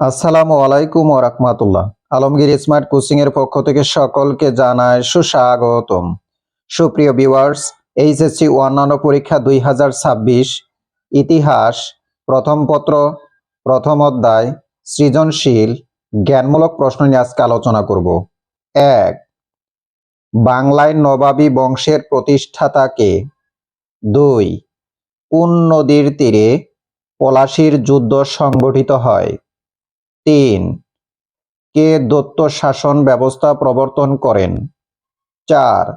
আসসালামু আলাইকুম রাহমাতুল্লাহ। আলমগীর স্মার্ট কোচিং এর পক্ষ থেকে সকলকে জানায় সুস্বাগতম। সুপ্রিয় ভিউয়ার্স, এইচএসসি অন্যান্য পরীক্ষা দুই হাজার ছাব্বিশ, ইতিহাস, প্রথম পত্র, প্রথম অধ্যায়, সৃজনশীল, জ্ঞানমূলক প্রশ্ন নিয়ে আজকে আলোচনা করব। এক, বাংলায় নবাবী বংশের প্রতিষ্ঠাতা কে দুই, কোন নদীর তীরে পলাশির যুদ্ধ সংগঠিত হয়? তিন। কে দত্ত শাসন ব্যবস্থা প্রবর্তন করেন? চার।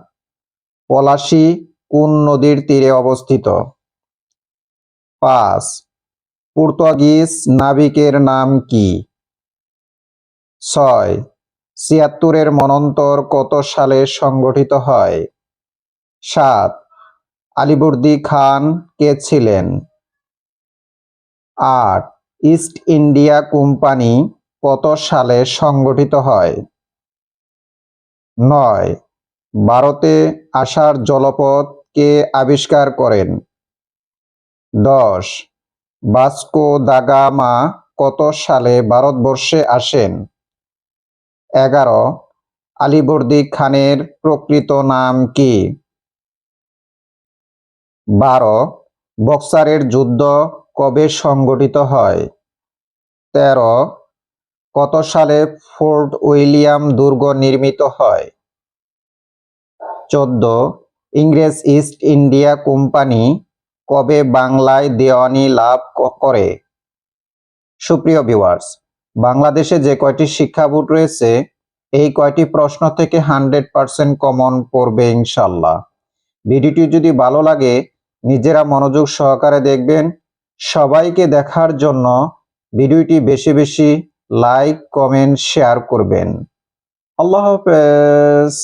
পলাশী কোন নদীর তীরে অবস্থিত? পাঁচ। পর্তুগিজ নাবিকের নাম কি? ছয়। ছিয়াত্তরের মনন্তর কত সালে সংগঠিত হয়? সাত। আলিবর্দি খান কে ছিলেন? আট। ইস্ট ইন্ডিয়া কোম্পানি কত সালে সংগঠিত হয়? নয়। ভারতে আসার জলপথ কে আবিষ্কার করেন? দশ। বাস্কো দাগামা কত সালে ভারতবর্ষে আসেন? এগারো। আলিবর্দি খানের প্রকৃত নাম কি? বারো। বক্সারের যুদ্ধ কবে সংগঠিত হয়? তেরো, কত সালে ফোর্ট উইলিয়াম দুর্গ নির্মিত হয়? চোদ্দ, ইংরেজ ইস্ট ইন্ডিয়া কোম্পানি কবে বাংলায় দেওয়ানি লাভ করে? সুপ্রিয় ভিউয়ার্স, বাংলাদেশে যে কয়টি শিক্ষা বোর্ড রয়েছে, এই কয়টি প্রশ্ন থেকে হান্ড্রেড পার্সেন্ট কমন পড়বে ইনশাল্লাহ। ভিডিওটি যদি ভালো লাগে, নিজেরা মনোযোগ সহকারে দেখবেন। সবাইকে দেখার জন্য ভিডিওটি বেশি বেশি লাইক কমেন্ট শেয়ার করবেন। আল্লাহ হাফেজ।